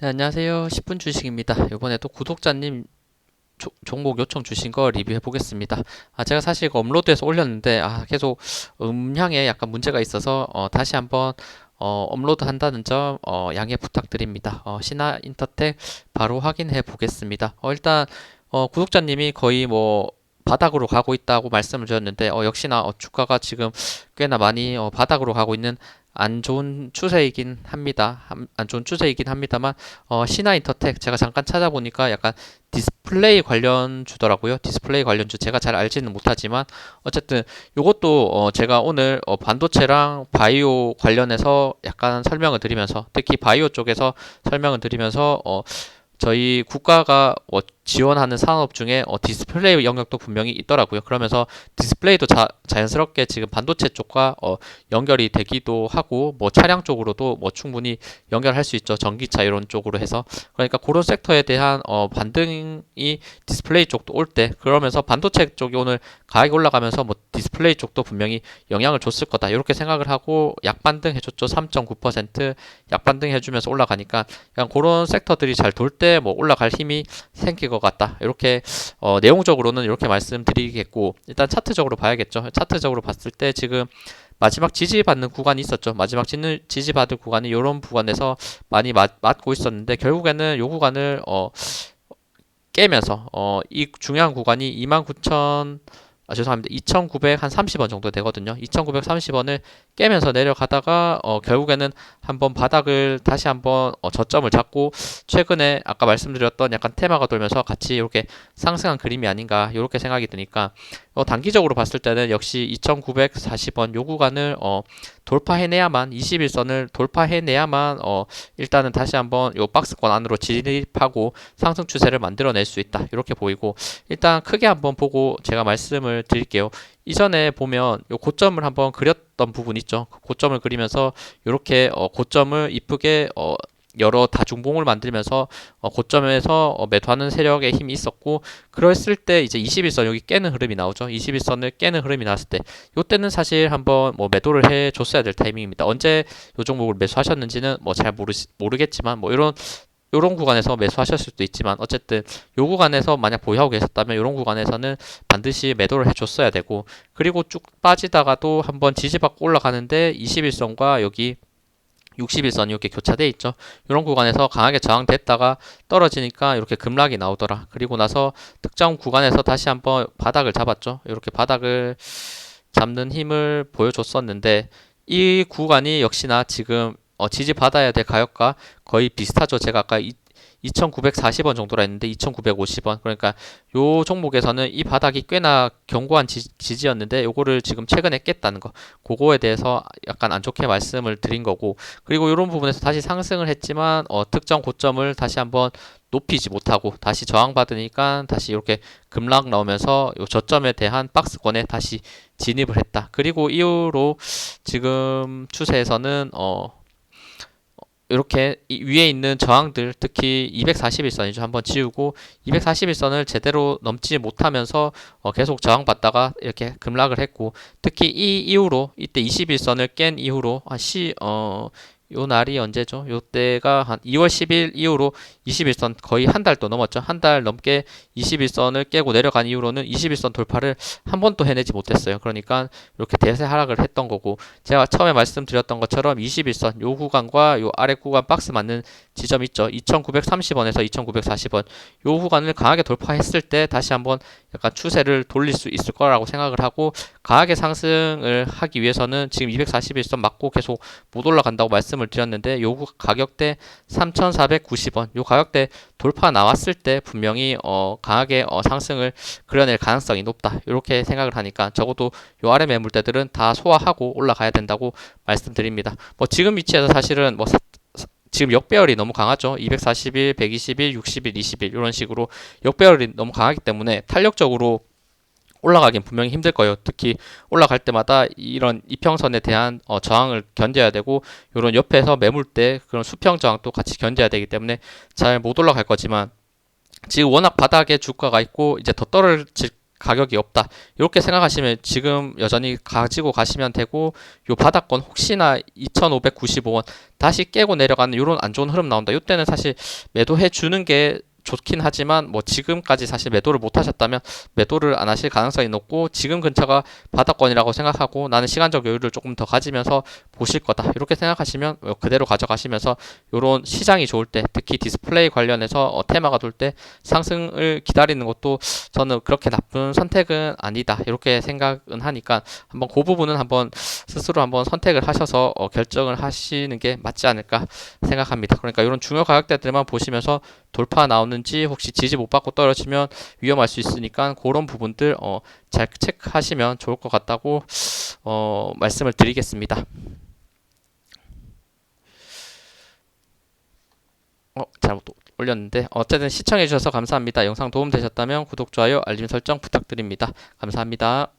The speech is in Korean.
네, 안녕하세요. 10분 주식입니다. 이번에 또 구독자님 조- 종목 요청 주신 거 리뷰해 보겠습니다. 아, 제가 사실 업로드해서 올렸는데, 아, 계속 음향에 약간 문제가 있어서, 어, 다시 한번, 어, 업로드 한다는 점, 어, 양해 부탁드립니다. 어, 신화 인터텍 바로 확인해 보겠습니다. 어, 일단, 어, 구독자님이 거의 뭐, 바닥으로 가고 있다고 말씀을 주셨는데, 어, 역시나 어, 주가가 지금 꽤나 많이 어, 바닥으로 가고 있는 안 좋은 추세이긴 합니다. 함- 안 좋은 추세이긴 합니다만, 어, 신화인터텍 제가 잠깐 찾아보니까 약간 디스플레이 관련 주더라고요. 디스플레이 관련 주 제가 잘 알지는 못하지만 어쨌든 요것도 어, 제가 오늘 어, 반도체랑 바이오 관련해서 약간 설명을 드리면서 특히 바이오 쪽에서 설명을 드리면서 어, 저희 국가가 어, 지원하는 산업 중에 어, 디스플레이 영역도 분명히 있더라고요. 그러면서 디스플레이도 자, 자연스럽게 지금 반도체 쪽과 어, 연결이 되기도 하고 뭐 차량 쪽으로도 뭐 충분히 연결할 수 있죠. 전기차 이런 쪽으로 해서 그러니까 그런 섹터에 대한 어, 반등이 디스플레이 쪽도 올 때 그러면서 반도체 쪽이 오늘 가격이 올라가면서 뭐 디스플레이 쪽도 분명히 영향을 줬을 거다 이렇게 생각을 하고 약반등 해줬죠. 3.9% 약반등 해주면서 올라가니까 그냥 그런 섹터들이 잘 돌때 뭐 올라갈 힘이 생길 것 같다 이렇게 어, 내용적으로는 이렇게 말씀드리겠고 일단 차트적으로 봐야겠죠. 차트적으로 봤을 때 지금 마지막 지지받는 구간이 있었죠. 마지막 지지받을 구간이 이런 구간에서 많이 맞, 맞고 있었는데 결국에는 이 구간을 어, 깨면서 어, 이 중요한 구간이 29,000 아, 죄송합니다. 2,930원 정도 되거든요. 2,930원을 깨면서 내려가다가 어, 결국에는 한번 바닥을 다시 한번 어, 저점을 잡고 최근에 아까 말씀드렸던 약간 테마가 돌면서 같이 이렇게 상승한 그림이 아닌가 이렇게 생각이 드니까 어, 단기적으로 봤을 때는 역시 2,940원 요 구간을 어, 돌파해내야만 21선을 돌파해내야만 어, 일단은 다시 한번 요 박스권 안으로 진입하고 상승 추세를 만들어낼 수 있다 이렇게 보이고 일단 크게 한번 보고 제가 말씀을 드릴게요. 이전에 보면 요 고점을 한번 그렸던 부분 있죠. 그 고점을 그리면서 이렇게 어, 고점을 이쁘게 어, 여러 다중봉을 만들면서 어, 고점에서 어, 매도하는 세력의 힘이 있었고 그랬을 때 이제 21선 여기 깨는 흐름이 나오죠. 21선을 깨는 흐름이 나왔을 때 요때는 사실 한번 뭐 매도를 해 줬어야 될 타이밍입니다. 언제 요 종목을 매수하셨는지는 뭐 잘 모르 모르겠지만 뭐 이런 요런 구간에서 매수하셨을 수도 있지만 어쨌든 요 구간에서 만약 보유하고 계셨다면 요런 구간에서는 반드시 매도를 해줬어야 되고 그리고 쭉 빠지다가도 한번 지지받고 올라가는데 21선과 여기 61선 이렇게 교차돼 있죠. 이런 구간에서 강하게 저항됐다가 떨어지니까 이렇게 급락이 나오더라. 그리고 나서 특정 구간에서 다시 한번 바닥을 잡았죠. 이렇게 바닥을 잡는 힘을 보여줬었는데 이 구간이 역시나 지금 어, 지지받아야 될 가격과 거의 비슷하죠. 제가 아까 2,940원 정도라 했는데 2,950원. 그러니까 요 종목에서는 이 바닥이 꽤나 견고한 지, 지지였는데 요거를 지금 최근에 깼다는 거. 그거에 대해서 약간 안 좋게 말씀을 드린 거고. 그리고 이런 부분에서 다시 상승을 했지만 어, 특정 고점을 다시 한번 높이지 못하고 다시 저항받으니까 다시 이렇게 급락 나오면서 요 저점에 대한 박스권에 다시 진입을 했다. 그리고 이후로 지금 추세에서는 어 이렇게 이 위에 있는 저항들 특히 241선이죠. 한번 지우고 241선을 제대로 넘지 못하면서 어 계속 저항받다가 이렇게 급락을 했고 특히 이 이후로 이때 21선을 깬 이후로 한시 어, 요 날이 언제죠? 요 때가 한 2월 10일 이후로 21선 거의 한 달 또 넘었죠. 한 달 넘게 21선을 깨고 내려간 이후로는 21선 돌파를 한 번도 해내지 못했어요. 그러니까 이렇게 대세 하락을 했던 거고 제가 처음에 말씀드렸던 것처럼 21선 요 구간과 요 아래 구간 박스 맞는 지점 있죠. 2,930원에서 2,940원 요 구간을 강하게 돌파했을 때 다시 한번 약간 추세를 돌릴 수 있을 거라고 생각을 하고 강하게 상승을 하기 위해서는 지금 241선 맞고 계속 못 올라간다고 말씀 을 드렸는데 요 가격대 3,490원 요 가격대 돌파 나왔을 때 분명히 어 강하게 어 상승을 그려낼 가능성이 높다 이렇게 생각을 하니까 적어도 요 아래 매물대들은 다 소화하고 올라가야 된다고 말씀드립니다. 뭐 지금 위치에서 사실은 뭐 지금 역배열이 너무 강하죠. 241, 121, 61, 21 이런 식으로 역배열이 너무 강하기 때문에 탄력적으로 올라가긴 분명히 힘들 거예요. 특히 올라갈 때마다 이런 이평선에 대한 어, 저항을 견뎌야 되고 이런 옆에서 매물대 그런 수평 저항도 같이 견뎌야 되기 때문에 잘 못 올라갈 거지만 지금 워낙 바닥에 주가가 있고 이제 더 떨어질 가격이 없다. 이렇게 생각하시면 지금 여전히 가지고 가시면 되고 요 바닥권 혹시나 2,595원 다시 깨고 내려가는 이런 안 좋은 흐름 나온다. 이때는 사실 매도해 주는 게 좋긴 하지만 뭐 지금까지 사실 매도를 못 하셨다면 매도를 안 하실 가능성이 높고 지금 근처가 바닥권이라고 생각하고 나는 시간적 여유를 조금 더 가지면서 보실 거다. 이렇게 생각하시면 어, 그대로 가져가시면서 이런 시장이 좋을 때 특히 디스플레이 관련해서 어, 테마가 돌 때 상승을 기다리는 것도 저는 그렇게 나쁜 선택은 아니다. 이렇게 생각은 하니까 한번 그 부분은 한번 스스로 한번 선택을 하셔서 어, 결정을 하시는 게 맞지 않을까 생각합니다. 그러니까 이런 중요 가격대들만 보시면서 돌파 나오는지 혹시 지지 못 받고 떨어지면 위험할 수 있으니까 그런 부분들 어, 잘 체크하시면 좋을 것 같다고 어, 말씀을 드리겠습니다. 어, 잘못 올렸는데 어쨌든 시청해 주셔서 감사합니다. 영상 도움 되셨다면 구독, 좋아요, 알림 설정 부탁드립니다. 감사합니다.